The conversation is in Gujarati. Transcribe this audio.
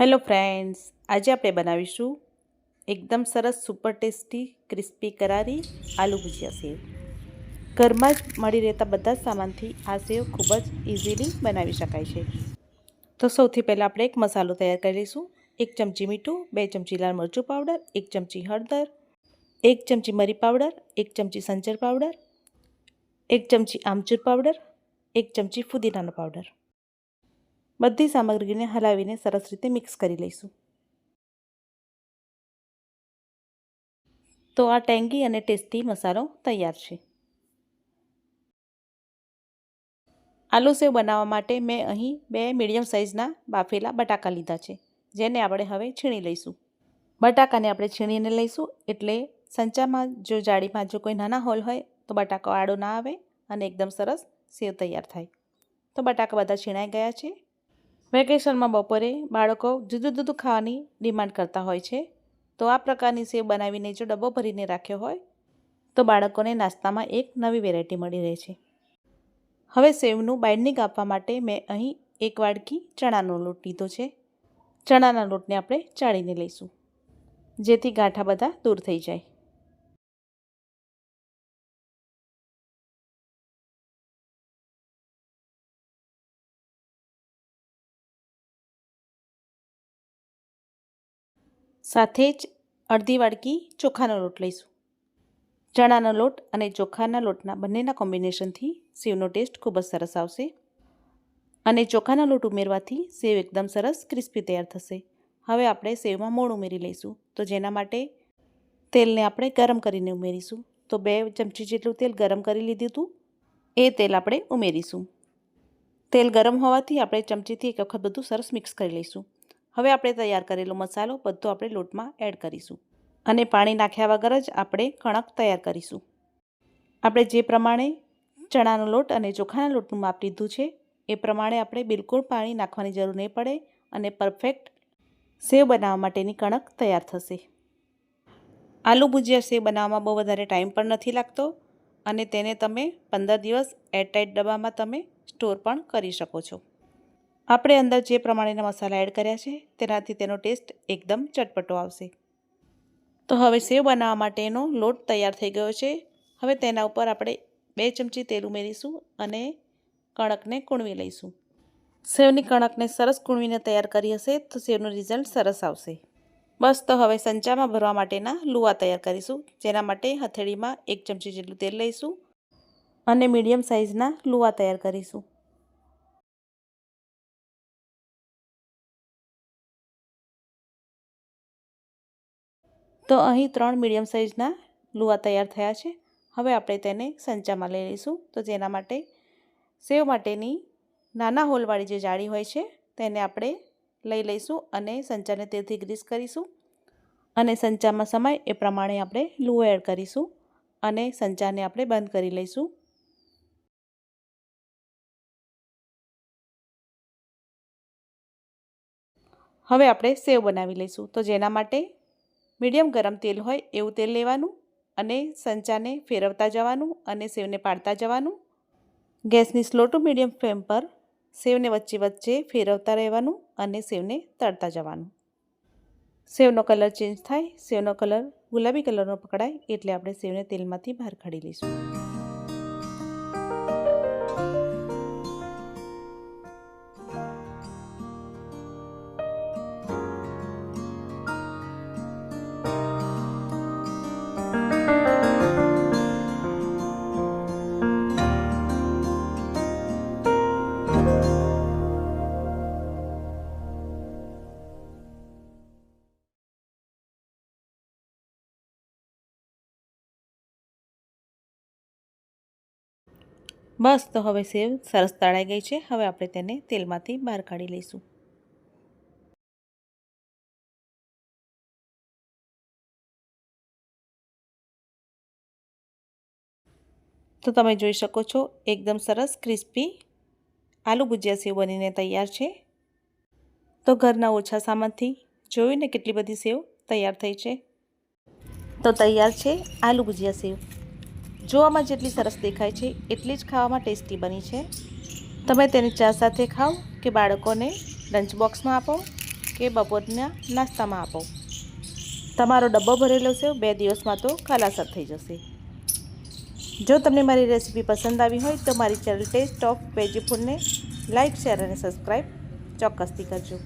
હેલો ફ્રેન્ડ્સ આજે આપણે બનાવીશું એકદમ સરસ સુપર ટેસ્ટી ક્રિસ્પી કરારી આલુ ભુજિયા સેવ. ઘરમાં જ મળી રહેતા બધા સામાનથી આ સેવ ખૂબ જ ઇઝીલી બનાવી શકાય છે. તો સૌથી પહેલાં આપણે એક મસાલો તૈયાર કરી લઈશું. એક ચમચી મીઠું, બે ચમચી લાલ મરચું પાવડર, એક ચમચી હળદર, એક ચમચી મરી પાવડર, એક ચમચી સંચર પાવડર, એક ચમચી આમચૂર પાવડર, એક ચમચી ફુદીનાનો પાવડર. બધી સામગ્રીને હલાવીને સરસ રીતે મિક્સ કરી લઈશું. તો આ ટેંગી અને ટેસ્ટી મસાલો તૈયાર છે. આલુ સેવ બનાવવા માટે મેં અહીં બે મીડિયમ સાઇઝના બાફેલા બટાકા લીધા છે, જેને આપણે હવે છીણી લઈશું. બટાકાને આપણે છીણીને લઈશું, એટલે સંચામાં જો જાળીમાં જો કોઈ નાના હોલ હોય, તો બટાકો આડો ના આવે અને એકદમ સરસ સેવ તૈયાર થાય. તો બટાકા બધા છીણાઈ ગયા છે. વેકેશનમાં બપોરે બાળકો જુદું જુદું ખાવાની ડિમાન્ડ કરતા હોય છે. તો આ પ્રકારની સેવ બનાવીને જો ડબ્બો ભરીને રાખ્યો હોય, તો બાળકોને નાસ્તામાં એક નવી વેરાયટી મળી રહે છે. હવે સેવનું બાઇન્ડિંગ આપવા માટે મેં અહીં એક વાડકી ચણાનો લોટ લીધો છે. ચણાના લોટને આપણે ચાળીને લઈશું, જેથી ગાંઠા બધા દૂર થઈ જાય. સાથે જ અડધી વાડકી ચોખાનો લોટ લઈશું. ચણાનો લોટ અને ચોખાના લોટના બંનેના કોમ્બિનેશનથી સેવનો ટેસ્ટ ખૂબ જ સરસ આવશે. અને ચોખાના લોટ ઉમેરવાથી સેવ એકદમ સરસ ક્રિસ્પી તૈયાર થશે. હવે આપણે સેવમાં મોણ ઉમેરી લઈશું. તો જેના માટે તેલને આપણે ગરમ કરીને ઉમેરીશું. તો બે ચમચી જેટલું તેલ ગરમ કરી લીધું હતું. એ તેલ આપણે ઉમેરીશું. તેલ ગરમ હોવાથી આપણે ચમચીથી એક વખત બધું સરસ મિક્સ કરી લઈશું. હવે આપણે તૈયાર કરેલો મસાલો બધો આપણે લોટમાં એડ કરીશું અને પાણી નાખ્યા વગર જ આપણે કણક તૈયાર કરીશું. આપણે જે પ્રમાણે ચણાનો લોટ અને ચોખાના લોટનું માપ લીધું છે, એ પ્રમાણે આપણે બિલકુલ પાણી નાખવાની જરૂર નહીં પડે અને પરફેક્ટ સેવ બનાવવા માટેની કણક તૈયાર થશે. આલુ ભુજિયા સેવ બનાવવામાં બહુ વધારે ટાઈમ પણ નથી લાગતો અને તેને તમે પંદર દિવસ એરટાઇટ ડબ્બામાં તમે સ્ટોર પણ કરી શકો છો. આપણે અંદર જે પ્રમાણેના મસાલા એડ કર્યા છે, તેનાથી તેનો ટેસ્ટ એકદમ ચટપટો આવશે. તો હવે સેવ બનાવવા માટેનો લોટ તૈયાર થઈ ગયો છે. હવે તેના ઉપર આપણે બે ચમચી તેલ ઉમેરીશું અને કણકને કૂણવી લઈશું. સેવની કણકને સરસ કૂણવીને તૈયાર કરી હશે તો સેવનું રિઝલ્ટ સરસ આવશે. બસ, તો હવે સંચામાં ભરવા માટેના લુવા તૈયાર કરીશું, જેના માટે હથેળીમાં એક ચમચી જેટલું તેલ લઈશું અને મીડિયમ સાઇઝના લુવા તૈયાર કરીશું. તો અહીં ત્રણ મીડિયમ સાઇઝના લુવા તૈયાર થયા છે. હવે આપણે તેને સંચામાં લઈ લઈશું. તો જેના માટે, સેવ માટેની નાના હોલવાળી જે જાળી હોય છે, તેને આપણે લઈ લઈશું અને સંચાને તેલથી ગ્રીસ કરીશું. અને સંચામાં સમાય એ પ્રમાણે આપણે લુઓ એડ કરીશું અને સંચાને આપણે બંધ કરી લઈશું. હવે આપણે સેવ બનાવી લઈશું. તો જેના માટે મીડિયમ ગરમ તેલ હોય એવું તેલ લેવાનું અને સંચાને ફેરવતા જવાનું અને સેવને પાડતા જવાનું. ગેસની સ્લો ટુ મીડિયમ ફ્લેમ પર સેવને વચ્ચે વચ્ચે ફેરવતા રહેવાનું અને સેવને તળતા જવાનું. સેવનો કલર ચેન્જ થાય, સેવનો કલર ગુલાબી કલરનો પકડાય એટલે આપણે સેવને તેલમાંથી બહાર કાઢી લઈશું. બસ, તો હવે સેવ સરસ તળાઈ ગઈ છે. હવે આપણે તેને તેલમાંથી બહાર કાઢી લઈશું. તો તમે જોઈ શકો છો, એકદમ સરસ, ક્રિસ્પી આલુ ભુજિયા સેવ બનીને તૈયાર છે. તો ઘરના ઓછા સામાનથી જોયું ને કેટલી બધી સેવ તૈયાર થઈ છે. તો તૈયાર છે આલુ ભુજિયા સેવ. જોવામાં જેટલી સરસ દેખાય છે એટલી જ ખાવામાં ટેસ્ટી બની છે. તમે તેને ચા સાથે ખાઓ કે બાળકોને લંચ બોક્સમાં આપો કે બપોરના નાસ્તામાં આપો. તમારો ડબ્બો ભરેલો સેવ બે દિવસમાં તો ખલાસર થઈ જશે. જો તમને મારી રેસીપી પસંદ આવી હોય તો મારી ચેનલ ટેસ્ટ ઓફ વેજી ફૂડને લાઇક શેર અને સબસ્ક્રાઈબ ચોક્કસથી કરજો.